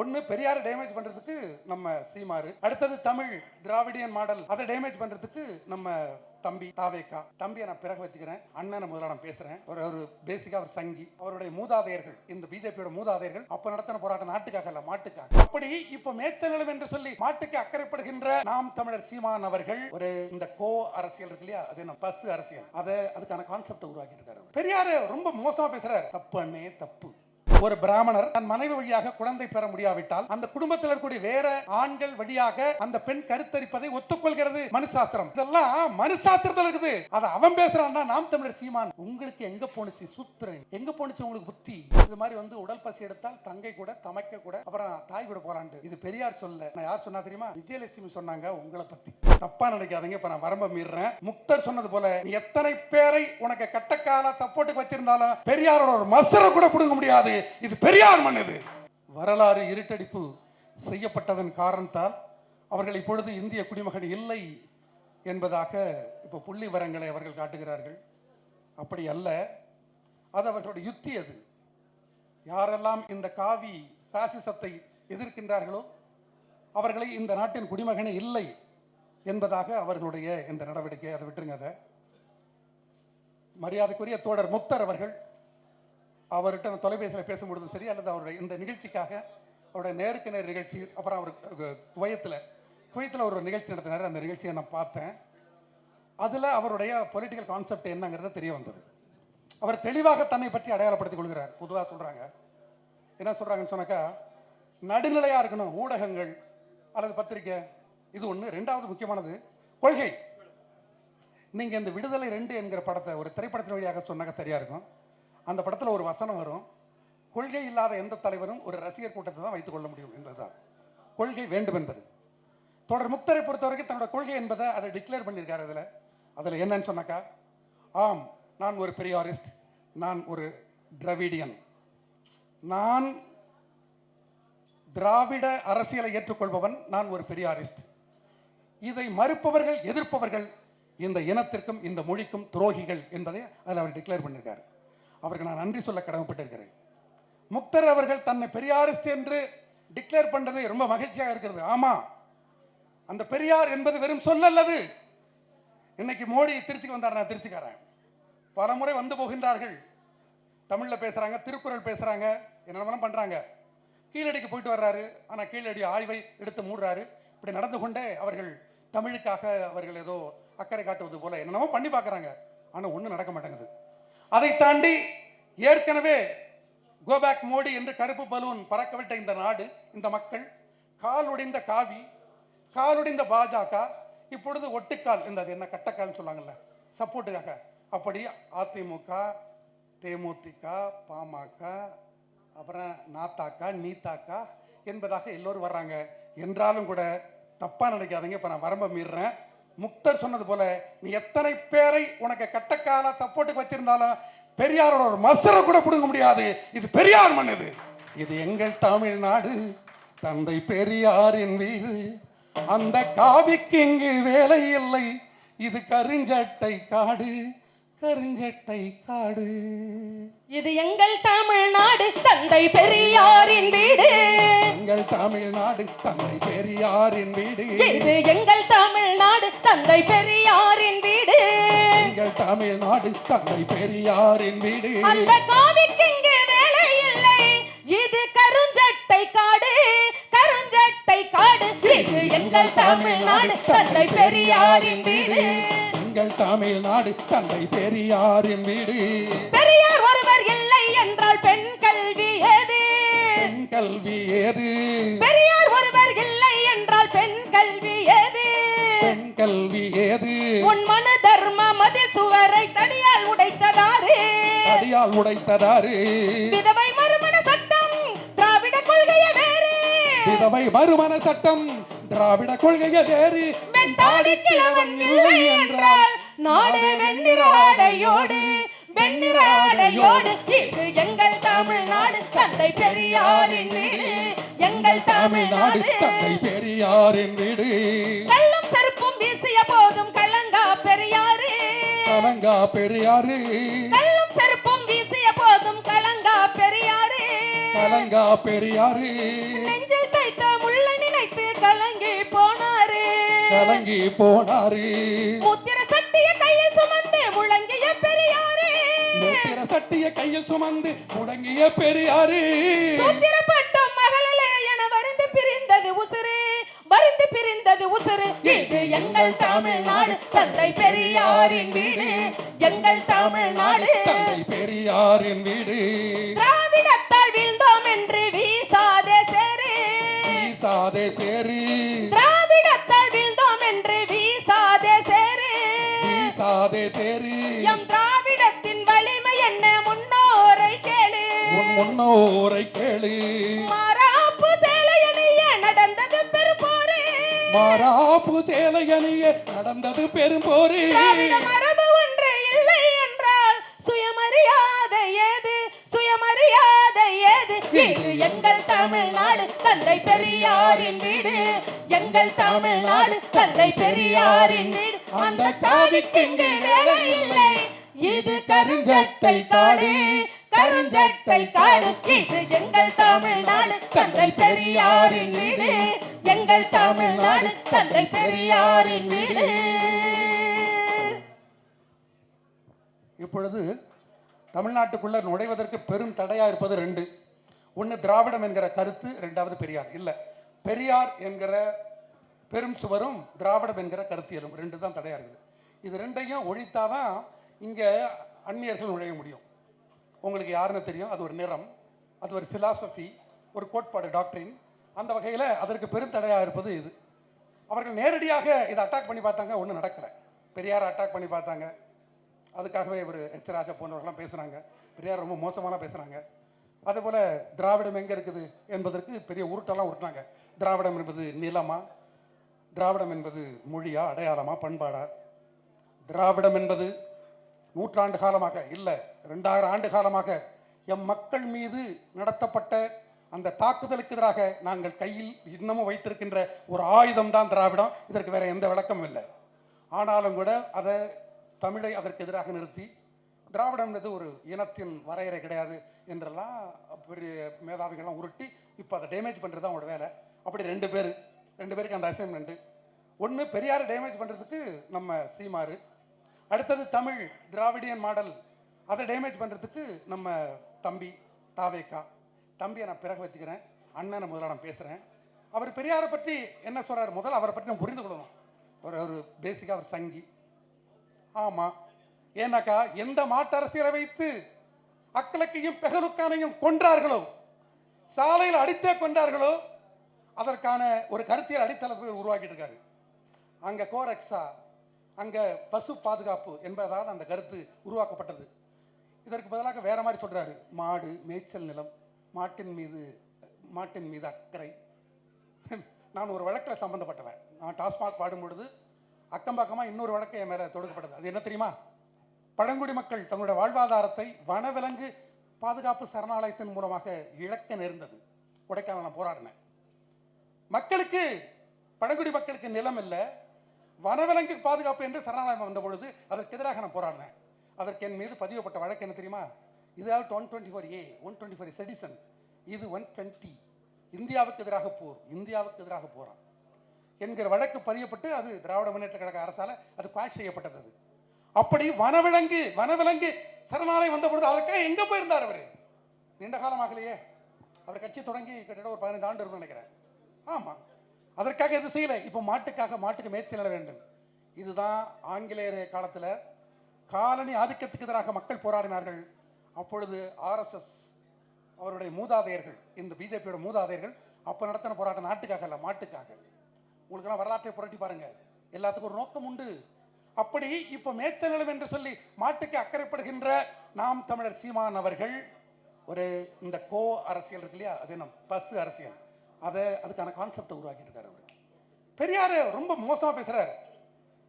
ஒண்ணு பெரியாரை டேமேஜ் பண்றதுக்கு நம்ம சீமாறு அடுத்தது தமிழ் திராவிடியன் மாடல் அதை டேமேஜ் பண்றதுக்கு நம்ம தம்பி தாவேக்கா. தம்பியை நான் பிறகு வச்சுக்கிறேன். அண்ணனை முதல்ல நான் பேசுறேன். ஒரு ஒரு பேசிக்கா ஒரு சங்கி. அவருடைய மூதாதையர்கள் இந்த பிஜேபியோட மூதாதையர்கள் அப்ப நடத்தின போராட்டம் நாட்டுக்காக இல்ல மாட்டுக்காக. அப்படி இப்ப மேய்ச்சல் நிலம் என்று சொல்லி மாட்டுக்கு அக்கறைப்படுகின்ற நாம் தமிழர் சீமான் அவர்கள் ஒரு இந்த கோ அரசியல் இருக்கு இல்லையா? அது என்ன பஸ் அரசியல். அதை அதுக்கான கான்செப்ட் உருவாக்கி இருக்காரு பெரியாரு ரொம்ப மோசமா பேசுறாரு. தப்பு அண்ணே தப்பு. ஒரு பிராமணர் தன் மனைவி வழியாக குழந்தை பெற முடியாவிட்டால் அந்த குடும்பத்தில் இருக்கக்கூடிய வேற ஆண்கள் வழியாக அந்த பெண் கருத்தரிப்பதை ஒத்துக்கொள்கிறது. மனுசாஸ்திரம். இதெல்லாம் மனுசாஸ்திரத்தில் இருக்குது. அதை அவன் பேசுறான்னா நாம் தமிழர் சீமான் உங்களுக்கு எங்க போனுச்சு சூத்திரன்? எங்க போனுச்சு உங்களுக்கு புத்தி? இது மாதிரி வந்து உடல் பசி எடுத்தால் தங்கை கூட தமைக்க கூட அப்புறம் தாய் கூட போறாண்டு இது பெரியார் சொல்ல. நான் யார் சொன்னா தெரியுமா? விஜயலட்சுமி சொன்னாங்க உங்களை பத்தி. தப்பா நினைக்காதீங்க. இப்ப நான் வரம்ப மீறேன் முக்தர் சொன்னது போல நீ எத்தனை பேரை உனக்கு கட்டக்கால சப்போர்ட்டுக்கு வச்சிருந்தாலும் பெரியாரோட ஒரு மசரை கூட பிடுங்க முடியாது. இது பெரியார் மண் இது. வரலாறு இருட்டடிப்பு செய்யப்பட்டதன் காரணத்தால் அவர்கள் இப்பொழுது இந்திய குடிமகன் இல்லை என்பதாக இப்போ புள்ளி வரங்களை அவர்கள் காட்டுகிறார்கள். அப்படி அல்ல. அது அவர்களோட யுக்தி அது. யாரெல்லாம் இந்த காவி பாசிசத்தை எதிர்க்கின்றார்களோ அவர்களை இந்த நாட்டின் குடிமகனே இல்லை என்பதாக அவர்களுடைய இந்த நடவடிக்கை அதை விட்டுருங்க அதை. மரியாதைக்குரிய தோழர் முக்தர் அவர்கள் அவர்கிட்ட நான் தொலைபேசியில் பேசும்பொழுதும் சரி அல்லது அவருடைய இந்த நிகழ்ச்சிக்காக அவருடைய நேருக்கு நேர் நிகழ்ச்சி அப்புறம் அவர் குவையத்தில் குவைத்தில் ஒரு நிகழ்ச்சி நடத்தினார். அந்த நிகழ்ச்சியை நான் பார்த்தேன். அதில் அவருடைய பொலிட்டிக்கல் கான்செப்ட் என்னங்கிறது தெரிய வந்தது. அவர் தெளிவாக தன்னை பற்றி அடையாளப்படுத்திக் கொள்கிறார். பொதுவாக சொல்கிறாங்க என்ன சொல்கிறாங்கன்னு சொன்னாக்கா நடுநிலையாக இருக்கணும் ஊடகங்கள் அல்லது பத்திரிக்கை இது ஒன்று ரெண்டாவது முக்கியமானது கொள்கை. நீங்கள் இந்த விடுதலை ரெண்டு என்கிற படத்தை ஒரு திரைப்படத்தின் வழியாக சொன்னாக்க சரியாக இருக்கும். அந்த படத்தில் ஒரு வசனம் வரும். கொள்கை இல்லாத எந்த தலைவரும் ஒரு ரசிகர் கூட்டத்தை தான் வைத்துக் கொள்ள முடியும் என்பதுதான். கொள்கை வேண்டும் என்பது. தொடர் முக்தரை பொறுத்தவரைக்கும் தன்னோட கொள்கை என்பதை அதை டிக்ளேர் பண்ணியிருக்காரு அதில். அதில் என்னன்னு சொன்னாக்கா ஆம் நான் ஒரு பெரியாரிஸ்ட் நான் ஒரு திராவிடியன் நான் திராவிட அரசியலை ஏற்றுக்கொள்பவன். நான் ஒரு பெரியாரிஸ்ட் இதை மறுப்பவர்கள் எதிர்ப்பவர்கள் இந்த இனத்திற்கும் இந்த மொழிக்கும் துரோகிகள் என்பதை அதில் அவர் டிக்ளேர் பண்ணியிருக்காரு. அவருக்கு நான் நன்றி சொல்ல கடமைப்பட்டிருக்கிறேன். முக்தர் அவர்கள் தன்னை பெரியாரிஸ்ட் என்று டிக்ளேர் பண்ணுறது ரொம்ப மகிழ்ச்சியாக இருக்கிறது. ஆமாம் அந்த பெரியார் என்பது வெறும் சொல்லல்லது. இன்னைக்கு மோடி திருச்சிக்கு வந்தார் நான் திருச்சிக்காரன். பல முறை வந்து போகின்றார்கள். தமிழில் பேசுகிறாங்க திருக்குறள் பேசுகிறாங்க என்னென்ன பண்ணுறாங்க கீழடிக்கு போயிட்டு வர்றாரு. ஆனால் கீழடி ஆய்வை எடுத்து மூடுறாரு. இப்படி நடந்து கொண்டே அவர்கள் தமிழுக்காக அவர்கள் ஏதோ அக்கறை காட்டுவது போல என்னென்னமோ பண்ணி பார்க்குறாங்க. ஆனால் ஒன்றும் நடக்க மாட்டேங்குது. அதை தாண்டி ஏற்கனவே கோபேக் மோடி என்று கருப்பு பலூன் பறக்கவிட்ட இந்த நாடு இந்த மக்கள் கால் உடைந்த காவி கால் உடைந்த பாஜக இப்பொழுது ஒட்டுக்கால் இந்த அது என்ன கட்டக்கால்னு சொல்லுவாங்கல்ல சப்போர்ட்டுக்காக. அப்படி அதிமுக தேமுதிக பாமக அப்புறம் நாத்தாக்கா நீத்தாக்கா என்பதாக எல்லோரும் வர்றாங்க. என்றாலும் கூட தப்பாக நினைக்காதீங்க. இப்போ நான் வரம்ப மீறுறேன். முக்தர் சொன்னது போல நீ எத்தனை பேரை உனக்கு கட்டக்கால சப்போர்ட்டுக்கு வச்சிருந்தாலும் பெரியாரோட ஒரு மசரை கூட பிடுங்க முடியாது. இது பெரியார் மண் இது. இது எங்கள் தமிழ்நாடு. தந்தை பெரியாரின் வீடு. அந்த காவிக்கு இங்கு வேலை இல்லை. இது கருஞ்சட்டை காடு. கருஞ்சட்டை காடு. இது எங்கள் தமிழ்நாடு தந்தை பெரியாரின் வீடு. எங்கள் தமிழ்நாடு தந்தை பெரியாரின் வீடு. இது எங்கள் தமிழ்நாடு தந்தை பெரியாரின் வீடு. எங்கள் தமிழ்நாடு தந்தை பெரியாரின் வீடு. அந்த காவிக்கு இங்கு வேலை இல்லை. இது கருஞ்சட்டை காடு. கருஞ்சட்டை காடு. இது எங்கள் தமிழ்நாடு தந்தை பெரியாரின் வீடு. எங்கள் தமிழ்நாடு தந்தை பெரியாரின் வீடு. பெரியார் ஒருவர் இல்லை என்றால் பெண் கல்வி ஏது? பெண் கல்வி ஏது? பெரியார் ஒருவர் இல்லை என்றால் பெண் கல்வி ஏது? பெண் கல்வி ஏது? உன் மனு தர்ம மதில் சுவரை தடியால் உடைத்ததாரு அடியால் உடைத்ததாரு விதவை மறுமண சட்டம் திராவிட கொள்கைய வேறு. விதவை மறுமண சட்டம் திராவிட கொள்கைய வேறு. கிழவன் இல்லை என்றால் நாடு வெண்ணிறாடையோடு வெண்ணிறாடையோடு. இது எங்கள் தமிழ்நாடு தந்தை பெரியாரின் வீடு. எங்கள் தமிழ்நாடு. தந்தை பெரியாரின் வீடு. கள்ளும் செருப்பும் வீசிய போதும் கலங்கா பெரியாரு கலங்கா பெரியாரு கள்ளும் செருப்பும் வீசிய போதும் கலங்கா பெரியாரு கலங்கா பெரியாரு நெஞ்சு தைத்த முள்ள நினைத்து கலங்கி போனாரு. கலங்கி போனாரு. முத்திர கையில் சுமந்து முழங்கிய பெரியாரு. மூத்திர சட்டிய கையில் சுமந்து முடங்கிய பெரியாரு. சூத்திரப்பட்டும் மகளே என வருந்து பிரிந்தது உசுரு. வருந்து பிரிந்தது உசுரு. இது எங்கள் தமிழ்நாடு தந்தை பெரியாரின் வீடு. எங்கள் தமிழ்நாடு. தந்தை பெரியாரின் வீடு. திராவிடத்தால் வீழ்ந்தோம் என்று வீசாதே சேரு. வீசாதே சேரி. முன்னோரை கேளு. மாறாப்பு சேலையணிய நடந்தது பெரும்போரு. மாறாப்பு சேலையணிய நடந்தது பெரும்போரு. திராவிட மரபு ஒன்று இல்லை என்றால் சுயமரியாதை ஏது? சுயமரியாதை ஏது? இது எங்கள் தமிழ்நாடு தந்தை பெரியாரின் வீடு. எங்கள் தமிழ்நாடு தந்தை பெரியாரின் வீடு. அந்த இங்கு வேலை இல்லை. இது கருஞ்சட்டை காடு. கருஞ்சட்டை காடுக்கு இது எங்கள் தமிழ்நாடு தந்தை பெரியாரின் வீடு. எங்கள் தமிழ்நாடு தந்தை பெரியாரின் வீடு. இப்பொழுது தமிழ்நாட்டுக்குள்ள நுழைவதற்கு பெரும் தடையா இருப்பது ரெண்டு. ஒன்று திராவிடம் என்கிற கருத்து ரெண்டாவது பெரியார். இல்லை பெரியார் என்கிற பெரும் சுவரும் திராவிடம் என்கிற கருத்தியலும். ரெண்டு தான் தடையா இருக்குது. இது ரெண்டையும் ஒழித்தாதான் இங்கே அந்நியர்கள் நுழைய முடியும். உங்களுக்கு யாருன்னு தெரியும். அது ஒரு நிறம் அது ஒரு ஃபிலாசபி ஒரு கோட்பாடு டாக்டரின் அந்த வகையில் அதற்கு பெருந்தடையாக இருப்பது இது. அவர்கள் நேரடியாக இதை அட்டாக் பண்ணி பார்த்தாங்க ஒன்றும் நடக்கலை. பெரியார் அட்டாக் பண்ணி பார்த்தாங்க. அதுக்காகவே இவர் எச் ராஜா போன்றவர்கள்லாம் பேசுகிறாங்க பெரியார் ரொம்ப மோசமாகலாம் பேசுகிறாங்க அதேபோல் திராவிடம் எங்கே இருக்குது என்பதற்கு பெரிய உருட்டெல்லாம் உருட்டினாங்க. திராவிடம் என்பது நிலமா? திராவிடம் என்பது மொழியா அடையாளமா பண்பாடா? திராவிடம் என்பது நூற்றாண்டு காலமாக இல்லை ரெண்டாயிரம் ஆண்டு காலமாக எம் மக்கள் மீது நடத்தப்பட்ட அந்த தாக்குதலுக்கு எதிராக நாங்கள் கையில் இன்னமும் வைத்திருக்கின்ற ஒரு ஆயுதம் தான் திராவிடம். இதற்கு வேற எந்த விளக்கமும் இல்லை. ஆனாலும் கூட அதை தமிழை அதற்கு எதிராக நிறுத்தி திராவிடம் என்பது ஒரு இனத்தின் வரையறை கிடையாது என்றெல்லாம் பெரிய மேதாவிகள்லாம் உருட்டி இப்போ அதை டேமேஜ் பண்ணுறது தான் அவங்களோட வேலை. அப்படி ரெண்டு பேர் ரெண்டு பேருக்கு அந்த அசைன்மெண்ட்டு ஒன்று பெரியாரை டேமேஜ் பண்ணுறதுக்கு நம்ம சீமாறு அடுத்தது தமிழ் திராவிடியன் மாடல். அதை டேமேஜ் பண்ணுறதுக்கு நம்ம தம்பி தாவேக்கா. தம்பியை நான் பிறகு வச்சுக்கிறேன். அண்ணனை முதல்ல நான் பேசுகிறேன் அவர் பெரியாரை பற்றி என்ன சொல்கிறார் முதல்ல அவரை பற்றி நம்ம புரிந்து கொள்ளணும். ஒரு ஒரு பேசிக்காக அவர் சங்கி. ஆமாம் ஏன்னாக்கா எந்த மாட்டு அரசியலை வைத்து அக்கலக்கையும் பெகலுக்கானையும் கொன்றார்களோ சாலையில் அடித்தே கொண்டார்களோ அதற்கான ஒரு கருத்தியல் அடித்தளத்தை உருவாக்கிட்டு இருக்காரு. அங்கே கோரக்ஸா அங்கே பசு பாதுகாப்பு என்பதால் அந்த கருத்து உருவாக்கப்பட்டது. இதற்கு பதிலாக வேற மாதிரி சொல்கிறாரு மாடு மேய்ச்சல் நிலம் மாட்டின் மீது மாட்டின் மீது அக்கறை. நான் ஒரு வழக்கில் சம்மந்தப்பட்டவன் நான் டாஸ்மாக் பாடும் பொழுது அக்கம் பக்கமாக இன்னொரு வழக்கு என் மேலே தொடுக்கப்பட்டது. அது என்ன தெரியுமா? பழங்குடி மக்கள் தங்களுடைய வாழ்வாதாரத்தை வனவிலங்கு பாதுகாப்பு சரணாலயத்தின் மூலமாக இழக்க நேர்ந்தது. கொடைக்கானல் நான் போராடினேன். மக்களுக்கு பழங்குடி மக்களுக்கு நிலம் இல்லை. வனவிலங்கு பாதுகாப்பு என்று சரணாலயம் வந்த பொழுது அதற்கு எதிராக நான் போராடினேன். அதற்கு என் மீது பதிவுப்பட்ட வழக்கு என்ன தெரியுமா? இதாவது one twenty four A one twenty four sedition இது ஒன் டுவெண்ட்டி இந்தியாவுக்கு எதிராக போர். இந்தியாவுக்கு எதிராக போரான் என்கிற வழக்கு பதியப்பட்டு அது திராவிட முன்னேற்ற கழக அரசால் அது குவாஷ் செய்யப்பட்டது அது. அப்படி வனவிலங்கு வனவிலங்கு சரணாலயம் வந்த பொழுது அதற்காக எங்கே போயிருந்தார் அவர்? நீண்ட காலமாகலையே. அவர் கட்சி தொடங்கி கிட்டத்தட்ட ஒரு பதினைந்து ஆண்டு இருக்கும்னு நினைக்கிறேன். ஆமாம் அதற்காக எதுவும் செய்யலை? இப்போ மாட்டுக்காக மாட்டுக்கு மேய்ச்சல் வேண்டும். இதுதான் ஆங்கிலேயர் காலத்தில் காலனி ஆதிக்கத்துக்கு எதிராக மக்கள் போராடினார்கள். அப்பொழுது ஆர்எஸ்எஸ் அவருடைய மூதாதையர்கள் இந்த பிஜேபியோட மூதாதையர்கள் அப்போ நடத்தின போராட்டம் நாட்டுக்காக அல்ல மாட்டுக்காக. உங்களுக்கெல்லாம் வரலாற்றை புரட்டி பாருங்கள் எல்லாத்துக்கும் ஒரு நோக்கம் உண்டு. அப்படி இப்போ மேய்ச்சல் நிலம் என்று சொல்லி மாட்டுக்கு அக்கறைப்படுகின்ற நாம் தமிழர் சீமான் அவர்கள் ஒரு இந்த கோ அரசியல் இருக்கு இல்லையா? அது என்ன? பசு அரசியல். அதை அதுக்கான கான்செப்டை உருவாக்கிட்டு இருக்காரு அவர். பெரியார் ரொம்ப மோசமாக பேசுகிறார்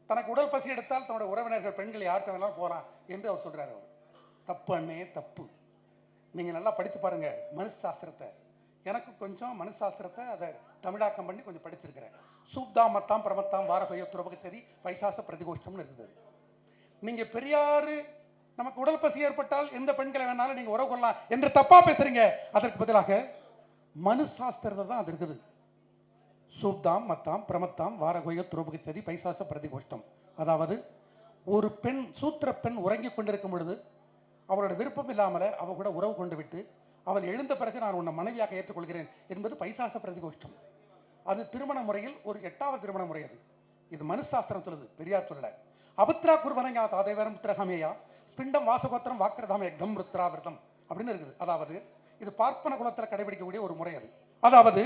தனக்கு உடல் பசி எடுத்தால் தன்னுடைய உறவினர்கள் பெண்கள் யாருக்கு வேணாலும் போகிறான் என்று அவர் சொல்கிறார் அவர். தப்பு அண்ணே தப்பு. நீங்கள் நல்லா படித்து பாருங்கள் மனுசாஸ்திரத்தை. எனக்கு கொஞ்சம் மனுசாஸ்திரத்தை அதை தமிழாக்கம் பண்ணி கொஞ்சம் படிச்சிருக்கிறேன் சூப்தாம் மத்தாம் பிரமத்தாம் வாரகயோ துறவகச்சதி பைசாச பிரதிகோஷ்டம்னு இருந்தது நீங்கள் பெரியாரு நமக்கு உடல் பசி ஏற்பட்டால் எந்த பெண்களை வேணாலும் நீங்கள் உறவு கொள்ளலாம் என்று தப்பாக பேசுகிறீங்க அதற்கு பதிலாக மனு சாஸ்திரத்தை தான் அது இருக்குது. சூப்தாம் மத்தாம் பிரமத்தாம் வாரகோய துரோபகச்சதி பைசாச பிரதிகோஷ்டம். அதாவது ஒரு பெண் சூத்திர பெண் உறங்கிக் கொண்டிருக்கும் பொழுது அவளோட விருப்பம் இல்லாமல் அவ கூட உறவு கொண்டு விட்டு அவள் எழுந்த பிறகு நான் உன்னை மனைவியாக ஏற்றுக்கொள்கிறேன் என்பது பைசாச பிரதிகோஷ்டம். அது திருமண முறையில் ஒரு எட்டாவது திருமண முறை அது. இது மனுசாஸ்திரம் சொல்லுது பெரியார் சொல்லல. அபத்ரா குருவனங்கா தாதேவரம் புத்திரகாமேயா ஸ்பிண்டம் வாசகோத்திரம் வாக்கிரதாம எக்தம் ருத்ராவிரதம் அப்படின்னு இருக்குது. அதாவது இது பார்ப்பன குலத்தில் கடைபிடிக்கக்கூடிய ஒரு முறை அது. அதாவது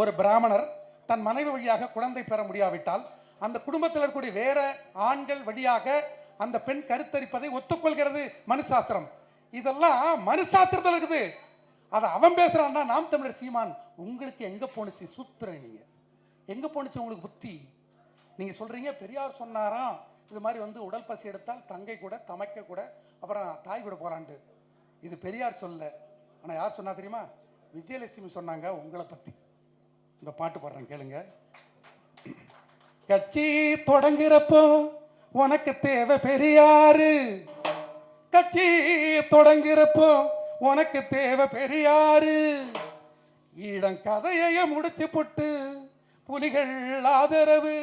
ஒரு பிராமணர் தன் மனைவி வழியாக குழந்தை பெற முடியாவிட்டால் அந்த குடும்பத்தில் இருக்கக்கூடிய வேற ஆண்கள் வழியாக அந்த பெண் கருத்தரிப்பதை ஒத்துக்கொள்கிறது மனுசாஸ்திரம். இதெல்லாம் மனுசாஸ்திரத்தில் இருக்குது. அதை அவன் பேசுறான்னா நாம் தமிழர் சீமான் உங்களுக்கு எங்க போணுச்சு? சூத்திர நீங்க. எங்க போணுச்சு உங்களுக்கு புத்தி? நீங்க சொல்றீங்க பெரியார் சொன்னாராம். இது மாதிரி வந்து உடல் பசி எடுத்தால் தங்கை கூட தமைக்க கூட அப்புறம் தாய் கூட போறான்ட்டு. இது பெரியார் சொல்ல. ஆனால் யார் சொன்னா தெரியுமா? விஜயலட்சுமி சொன்னாங்க உங்களை பற்றி இந்த பாட்டு பாடுறேன் கேளுங்க. கட்சி தொடங்குறப்போ உனக்கு தேவை பெரியாரு. கட்சி தொடங்குறப்போ உனக்கு தேவை பெரியாரு. ஈடம் கதைய முடிச்சு புட்டு புலிகள் ஆதரவு.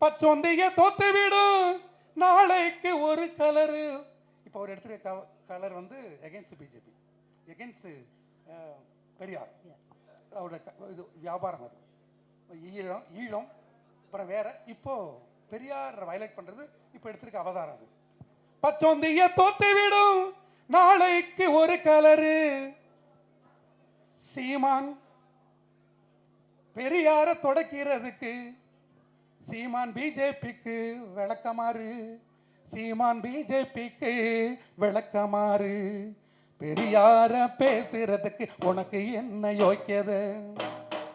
பச்சொந்தைய தோத்து விடும் நாளைக்கு ஒரு கலரு. இப்போ ஒரு இடத்துல கலர் வந்து எகென்ஸ்ட் பிஜேபி எகென்ஸ்ட் பெரியார். அவரோட இது வியாபாரம் அது. ஈழம் ஈழம் அப்புறம் வேற. இப்போ பெரியார் வயலேட் பண்றது இப்போ எடுத்திருக்க அவதாரம் அது. பச்சொந்தைய தோத்து விடும் நாளைக்கு ஒரு கலரு சீமான் பெரியார தொடக்கிறதுக்கு சீமான் பிஜேபிக்கு விளக்கமாறு. சீமான் பிஜேபிக்கு விளக்கமாறு. பெரியார பேசுறதுக்கு உனக்கு என்ன யோக்கியது?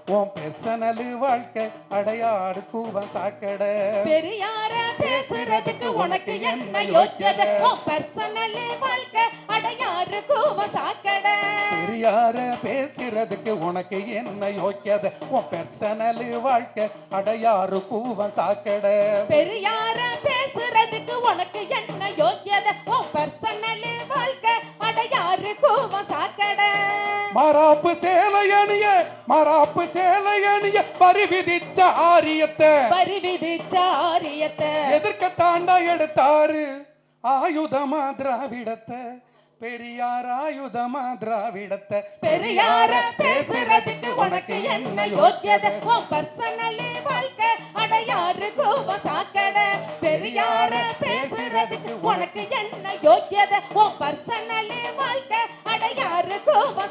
உன் பெர்சனல் வாழ்க்கை அடையாடு கூவன் சாக்கடை. பெரியார பேசுறதுக்கு உனக்கு என்ன யோக்கியதை? உன் பர்சனல் வாழ்க்கை அடையாறு கூவ சாக்கடை. பெரியார பேசுறதுக்கு உனக்கு என்ன யோக்கியத? உன் பெர்சனல் வாழ்க்கை அடையாறு கூவன் சாக்கடை. பெரியார பேசுறதுக்கு உனக்கு என்ன யோக்கியதை? உன் பர்சனல் வாழ்க்கை அடையாறு சேலையணிய மராப்பு சேலையணிய பறி விதிச்ச ஆரியத்தை. வரி விதிச்ச ஆரியத்தை. எதிர்க்க தாண்டா எடுத்தாரு ஆயுதமா திராவிடத்தை. பெரியார் ஆயுதமா திராவிடத்தை. பெரியார பேசுறதுக்கு உனக்கு என்ன யோக்கியதை? உன் பர்சனல் வாழ்க்கை அடையாறு கூவ சாக்கடை பெரியார பேசுறதுக்கு உனக்கு என்ன யோக்கியதை? உன் பர்சனல் வாழ்க்கை அடையாறு கூவ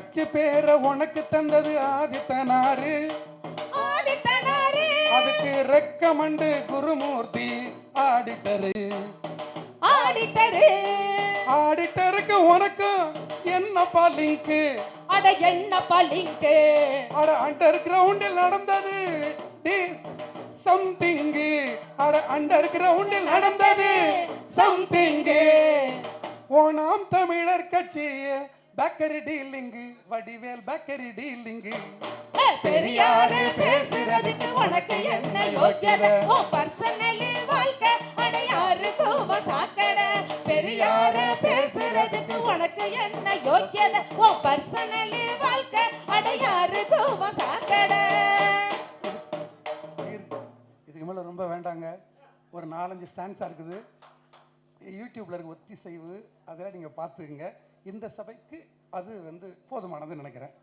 கட்சி பேரை உனக்கு தந்தது ஆதித்தனாரு. ஆதித்தனாரே. அதுக்கு ரெக்கமண்டு குருமூர்த்தி ஆடிட்டரு. ஆடிட்டரு. ஆடிட்டருக்கு உனக்கும் என்னப்பா லிங்க்கு அட என்ன பளிங்கு அட அண்டர் கிரவுண்டில் நடந்தது. சம்திங் அட அண்டர் கிரவுண்டில் நடந்தது. Something ஓணாம் Tamilar Katchi bakery dealing Vadivel bakery dealing. பெரியார பேசுறதுக்கு உனக்கு என்ன யோக்கியதை? பர்சனல் வாழ்க்கை அடையாறு கூவ சாக்கடை. பெரியார பேசுறதுக்கு உனக்கு என்ன யோக்கியதை? உன் பர்சனல் வாழ்க்கை அடையாறு கூவ சாக்கடை. இதுக்கு மேலே ரொம்ப வேண்டாங்க. ஒரு நாலஞ்சு ஸ்டான்ஸாக இருக்குது. யூடியூப்ல இருக்க ஒத்திசைவு அதெல்லாம் நீங்கள் பார்த்துக்குங்க. இந்த சபைக்கு அது வந்து போதுமானதுன்னு நினைக்கிறேன்.